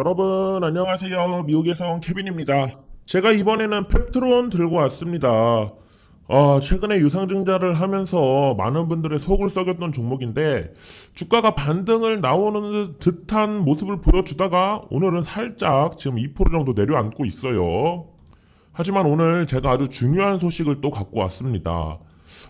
여러분 안녕하세요. 미국에서 온 케빈입니다. 제가 이번에는 펩트론 들고 왔습니다. 어, 최근에 유상증자를 하면서 많은 분들의 속을 썩였던 종목인데 주가가 반등을 나오는 듯한 모습을 보여주다가 오늘은 살짝 지금 2% 정도 내려앉고 있어요. 하지만 오늘 제가 아주 중요한 소식을 또 갖고 왔습니다.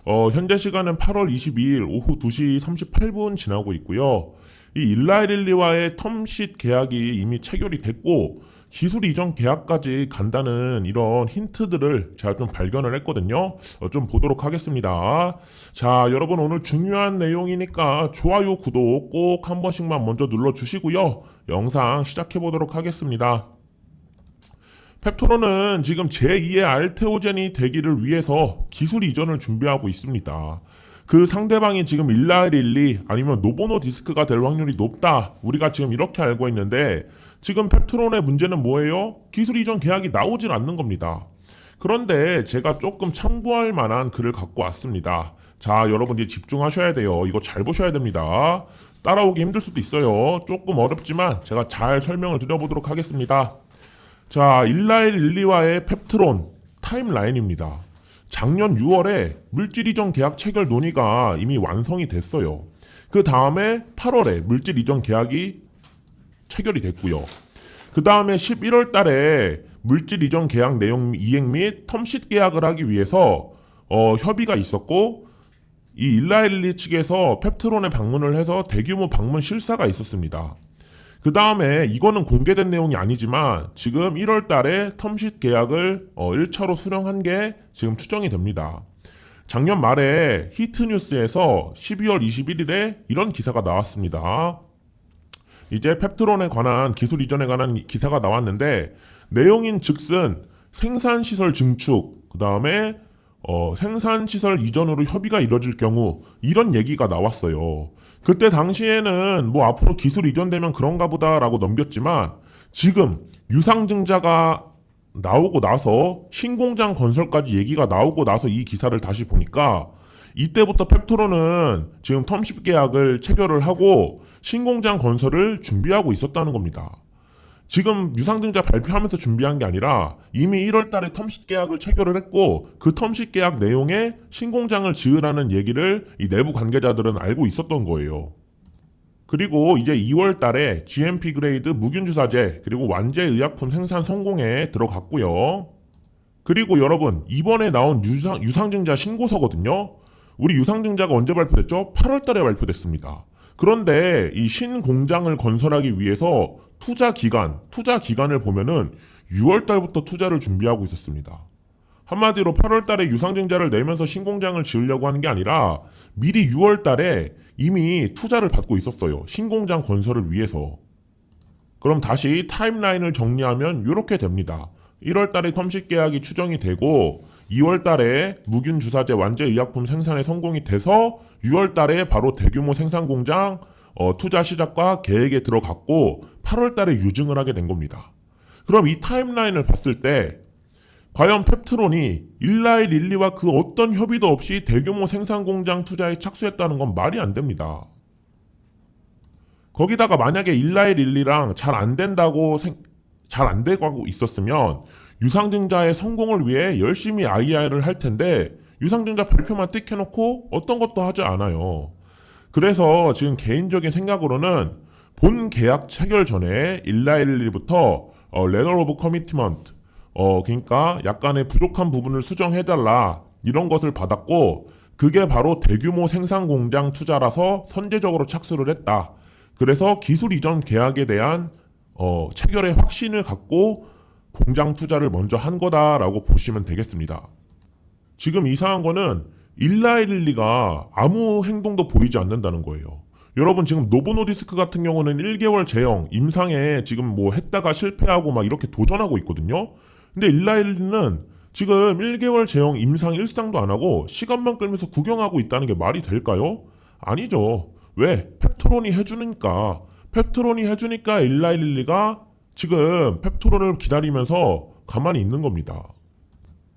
어, 현재 시간은 8월 22일 오후 2시 38분 지나고 있고요. 이 일라이릴리와의 텀쉿 계약이 이미 체결이 됐고 기술 이전 계약까지 간다는 이런 힌트들을 제가 좀 발견을 했거든요. 어, 좀 보도록 하겠습니다. 자, 여러분 오늘 중요한 내용이니까 좋아요, 구독 꼭 한 번씩만 먼저 눌러주시고요. 영상 시작해 보도록 하겠습니다. 펩토로는 지금 제2의 알테오젠이 되기를 위해서 기술 이전을 준비하고 있습니다. 그 상대방이 지금 일라일리 아니면 노보노 디스크가 될 확률이 높다. 우리가 지금 이렇게 알고 있는데 지금 펩트론의 문제는 뭐예요? 기술 이전 계약이 나오질 않는 겁니다. 그런데 제가 조금 참고할 만한 글을 갖고 왔습니다. 자, 여러분 이제 집중하셔야 돼요. 이거 잘 보셔야 됩니다. 따라오기 힘들 수도 있어요. 조금 어렵지만 제가 잘 설명을 드려보도록 하겠습니다. 자, 일라일 릴리와의 펩트론 타임라인입니다. 작년 6월에 물질 이전 계약 체결 논의가 이미 완성이 됐어요. 그 다음에 8월에 물질 이전 계약이 체결이 됐고요. 그 다음에 11월 달에 물질 이전 계약 내용 이행 및 텀쉿 계약을 하기 위해서 어, 협의가 있었고 이 일라일리 측에서 펩트론에 방문을 해서 대규모 방문 실사가 있었습니다. 그 다음에 이거는 공개된 내용이 아니지만 지금 1월 달에 텀쉿 계약을 어, 1차로 수령한 게 지금 추정이 됩니다. 작년 말에 히트뉴스에서 12월 21일에 이런 기사가 나왔습니다. 이제 펩트론에 관한 기술 이전에 관한 기사가 나왔는데 내용인 즉슨 생산시설 증축, 그 다음에 어, 생산시설 이전으로 협의가 이뤄질 경우 이런 얘기가 나왔어요. 그때 당시에는 뭐 앞으로 기술 이전되면 그런가 보다라고 넘겼지만 지금 유상증자가 나오고 나서 신공장 건설까지 얘기가 나오고 나서 이 기사를 다시 보니까 이때부터 펩토로는 지금 텀십 계약을 체결을 하고 신공장 건설을 준비하고 있었다는 겁니다. 지금 유상증자 발표하면서 준비한 게 아니라 이미 1월 달에 텀쉿 계약을 체결을 했고 그 텀쉿 계약 내용에 신공장을 지으라는 얘기를 이 내부 관계자들은 알고 있었던 거예요. 그리고 이제 2월 달에 GMP 그레이드 무균 주사제 그리고 완제 의약품 생산 성공에 들어갔고요. 그리고 여러분 이번에 나온 유상, 유상증자 신고서거든요. 우리 유상증자가 언제 발표됐죠? 8월 달에 발표됐습니다. 그런데 이 신공장을 건설하기 위해서 투자 기간, 투자 기간을 보면은 6월 달부터 투자를 준비하고 있었습니다. 한마디로 8월 달에 유상증자를 내면서 신공장을 지으려고 하는 게 아니라 미리 6월 달에 이미 투자를 받고 있었어요. 신공장 건설을 위해서. 그럼 다시 타임라인을 정리하면 이렇게 됩니다. 1월 달에 텀식 계약이 추정이 되고 2월 달에 무균 주사제 완제 의약품 생산에 성공이 돼서 6월 달에 바로 대규모 생산 공장 어, 투자 시작과 계획에 들어갔고 8월 달에 유증을 하게 된 겁니다. 그럼 이 타임라인을 봤을 때 과연 펩트론이 일라이 릴리와 그 어떤 협의도 없이 대규모 생산 공장 투자에 착수했다는 건 말이 안 됩니다. 거기다가 만약에 일라이 릴리랑 잘 안 된다고 잘 안 되고 있었으면 유상증자의 성공을 위해 열심히 IR을 할 텐데 유상증자 발표만 띡 해놓고 어떤 것도 하지 않아요. 그래서 지금 개인적인 생각으로는 본 계약 체결 전에 일라일리부터 어, 레더 오브 커미티먼트 어 그러니까 약간의 부족한 부분을 수정해달라 이런 것을 받았고 그게 바로 대규모 생산 공장 투자라서 선제적으로 착수를 했다. 그래서 기술 이전 계약에 대한 어, 체결의 확신을 갖고 공장 투자를 먼저 한 거다라고 보시면 되겠습니다. 지금 이상한 거는 일라일리가 아무 행동도 보이지 않는다는 거예요. 여러분 지금 노보노디스크 같은 경우는 1개월 제형 임상에 지금 뭐 했다가 실패하고 막 이렇게 도전하고 있거든요. 근데 일라일리는 지금 1개월 제형 임상 일상도 안 하고 시간만 끌면서 구경하고 있다는 게 말이 될까요? 아니죠. 왜? 펩토론이 해주니까 펩토론이 해주니까 일라일리가 지금 펩토론을 기다리면서 가만히 있는 겁니다.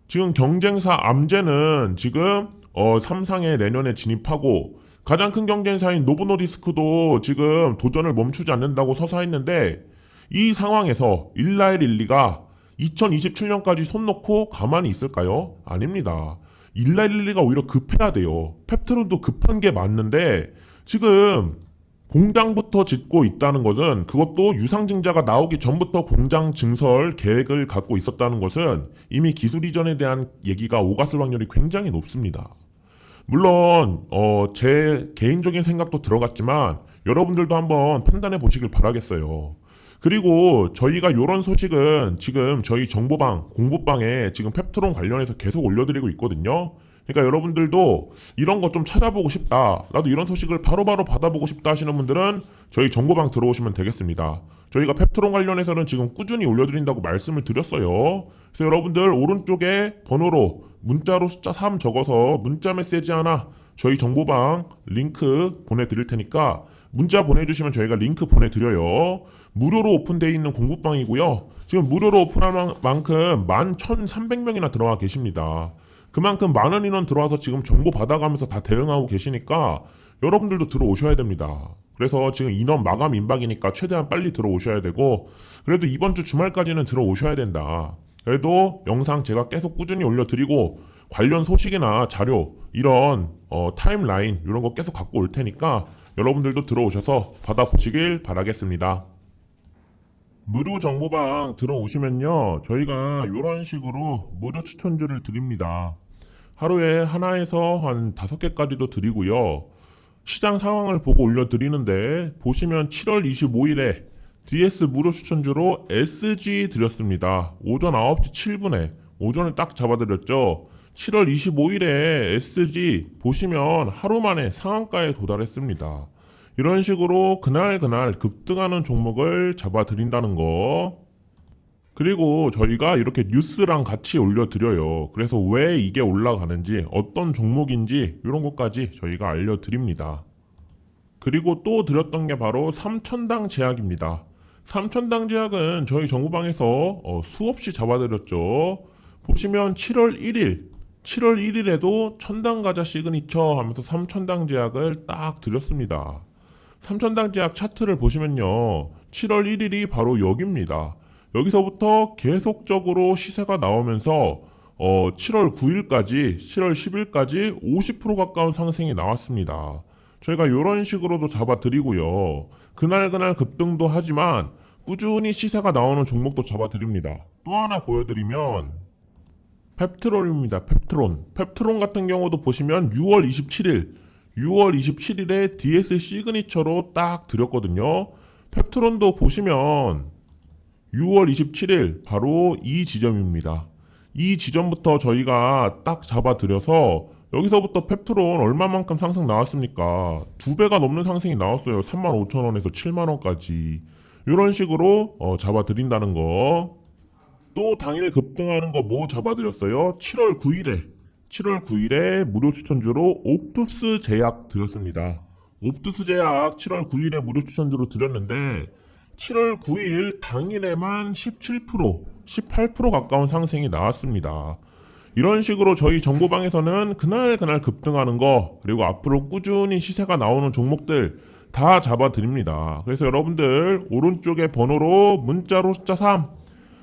지금 경쟁사 암제는 지금 어, 삼상에 내년에 진입하고 가장 큰 경쟁사인 노브노디스크도 지금 도전을 멈추지 않는다고 서사했는데 이 상황에서 일라일릴리가 2027년까지 손 놓고 가만히 있을까요? 아닙니다. 일라일릴리가 오히려 급해야 돼요. 펩트론도 급한 게 맞는데 지금 공장부터 짓고 있다는 것은 그것도 유상증자가 나오기 전부터 공장 증설 계획을 갖고 있었다는 것은 이미 기술 이전에 대한 얘기가 오갔을 확률이 굉장히 높습니다. 물론 어, 제 개인적인 생각도 들어갔지만 여러분들도 한번 판단해 보시길 바라겠어요. 그리고 저희가 이런 소식은 지금 저희 정보방 공부방에 지금 펩트론 관련해서 계속 올려드리고 있거든요. 그러니까 여러분들도 이런 거 좀 찾아보고 싶다. 나도 이런 소식을 바로바로 받아보고 싶다 하시는 분들은 저희 정보방 들어오시면 되겠습니다. 저희가 펩트론 관련해서는 지금 꾸준히 올려드린다고 말씀을 드렸어요. 그래서 여러분들 오른쪽에 번호로 문자로 숫자 3 적어서 문자 메시지 하나 저희 정보방 링크 보내드릴 테니까 문자 보내주시면 저희가 링크 보내드려요. 무료로 오픈되어 있는 공부방이고요. 지금 무료로 오픈할 만- 만큼 11,300명이나 들어와 계십니다. 그만큼 많은 인원 들어와서 지금 정보 받아가면서 다 대응하고 계시니까 여러분들도 들어오셔야 됩니다. 그래서 지금 인원 마감 임박이니까 최대한 빨리 들어오셔야 되고 그래도 이번 주 주말까지는 들어오셔야 된다. 그래도 영상 제가 계속 꾸준히 올려드리고 관련 소식이나 자료 이런 어, 타임라인 이런 거 계속 갖고 올 테니까 여러분들도 들어오셔서 받아보시길 바라겠습니다. 무료 정보방 들어오시면요 저희가 이런 식으로 무료 추천주를 드립니다. 하루에 하나에서 한 다섯 개까지도 드리고요. 시장 상황을 보고 올려드리는데 보시면 7월 25일에 DS 무료 추천주로 SG 드렸습니다. 오전 9시 7분에 오전을 딱 잡아드렸죠. 7월 25일에 SG 보시면 하루 만에 상한가에 도달했습니다. 이런 식으로 그날 그날 급등하는 종목을 잡아드린다는 거. 그리고 저희가 이렇게 뉴스랑 같이 올려드려요. 그래서 왜 이게 올라가는지, 어떤 종목인지, 이런 것까지 저희가 알려드립니다. 그리고 또 드렸던 게 바로 삼천당 제약입니다. 삼천당 제약은 저희 정부방에서 어, 수없이 잡아드렸죠. 보시면 7월 1일, 7월 1일에도 천당 가자 시그니처 하면서 삼천당 제약을 딱 드렸습니다. 삼천당 제약 차트를 보시면요. 7월 1일이 바로 여기입니다. 여기서부터 계속적으로 시세가 나오면서 어, 7월 9일까지, 7월 10일까지 50% 가까운 상승이 나왔습니다. 저희가 이런 식으로도 잡아드리고요. 그날 그날 급등도 하지만 꾸준히 시세가 나오는 종목도 잡아드립니다. 또 하나 보여드리면 펩트론입니다. 펩트론. 펩트론 같은 경우도 보시면 6월 27일, 6월 27일에 DS 시그니처로 딱 드렸거든요. 펩트론도 보시면 6월 27일 바로 이 지점입니다. 이 지점부터 저희가 딱 잡아드려서 여기서부터 펩트론 얼마만큼 상승 나왔습니까? 두 배가 넘는 상승이 나왔어요. 35,000원에서 7만 원까지. 이런 식으로 어, 잡아드린다는 거. 또 당일 급등하는 거 뭐 잡아드렸어요? 7월 9일에 7월 9일에 무료 추천주로 옵투스 제약 드렸습니다. 옵투스 제약 7월 9일에 무료 추천주로 드렸는데 7월 9일 당일에만 17%, 18% 가까운 상승이 나왔습니다. 이런 식으로 저희 정보방에서는 그날 그날 급등하는 거 그리고 앞으로 꾸준히 시세가 나오는 종목들 다 잡아드립니다. 그래서 여러분들 오른쪽에 번호로 문자로 숫자 3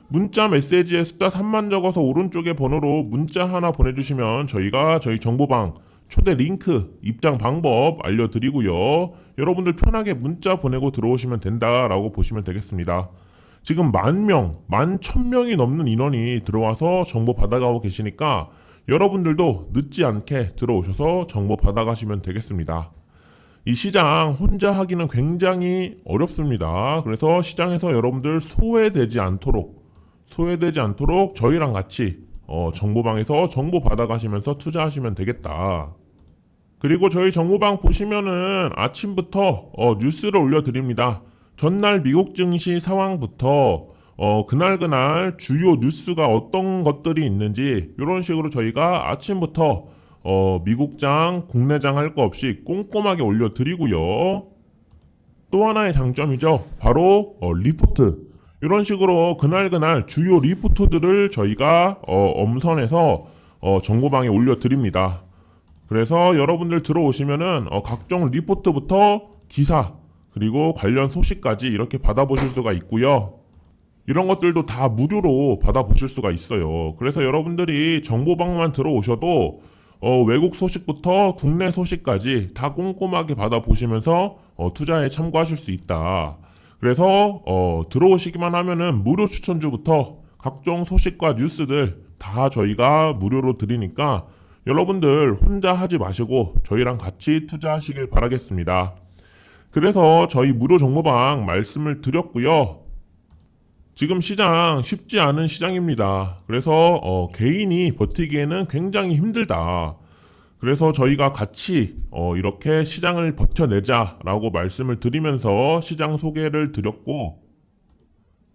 문자 메시지에 숫자 3만 적어서 오른쪽에 번호로 문자 하나 보내주시면 저희가 저희 정보방 초대 링크 입장 방법 알려드리고요. 여러분들 편하게 문자 보내고 들어오시면 된다라고 보시면 되겠습니다. 지금 만 명, 만 천 명이 넘는 인원이 들어와서 정보 받아가고 계시니까 여러분들도 늦지 않게 들어오셔서 정보 받아가시면 되겠습니다. 이 시장 혼자 하기는 굉장히 어렵습니다. 그래서 시장에서 여러분들 소외되지 않도록 소외되지 않도록 저희랑 같이 어, 정보방에서 정보 받아가시면서 투자하시면 되겠다. 그리고 저희 정보방 보시면은 아침부터 어, 뉴스를 올려드립니다. 전날 미국 증시 상황부터 어, 그날 그날 주요 뉴스가 어떤 것들이 있는지 이런 식으로 저희가 아침부터 어, 미국장, 국내장 할 거 없이 꼼꼼하게 올려드리고요. 또 하나의 장점이죠. 바로 어, 리포트. 이런 식으로 그날 그날 주요 리포트들을 저희가 어, 엄선해서 어, 정보방에 올려드립니다. 그래서 여러분들 들어오시면은 어, 각종 리포트부터 기사 그리고 관련 소식까지 이렇게 받아보실 수가 있고요. 이런 것들도 다 무료로 받아보실 수가 있어요. 그래서 여러분들이 정보방만 들어오셔도 어, 외국 소식부터 국내 소식까지 다 꼼꼼하게 받아보시면서 어, 투자에 참고하실 수 있다. 그래서 어, 들어오시기만 하면은 무료 추천주부터 각종 소식과 뉴스들 다 저희가 무료로 드리니까 여러분들 혼자 하지 마시고 저희랑 같이 투자하시길 바라겠습니다. 그래서 저희 무료 정보방 말씀을 드렸고요. 지금 시장 쉽지 않은 시장입니다. 그래서 어, 개인이 버티기에는 굉장히 힘들다. 그래서 저희가 같이 어, 이렇게 시장을 버텨내자라고 말씀을 드리면서 시장 소개를 드렸고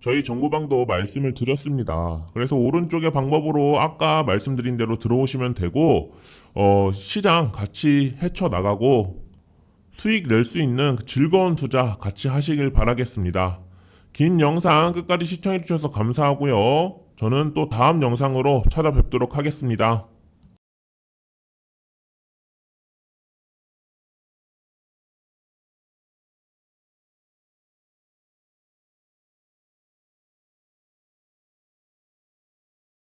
저희 정보방도 말씀을 드렸습니다. 그래서 오른쪽의 방법으로 아까 말씀드린 대로 들어오시면 되고 어, 시장 같이 헤쳐 나가고 수익 낼 수 있는 즐거운 투자 같이 하시길 바라겠습니다. 긴 영상 끝까지 시청해주셔서 감사하고요. 저는 또 다음 영상으로 찾아뵙도록 하겠습니다.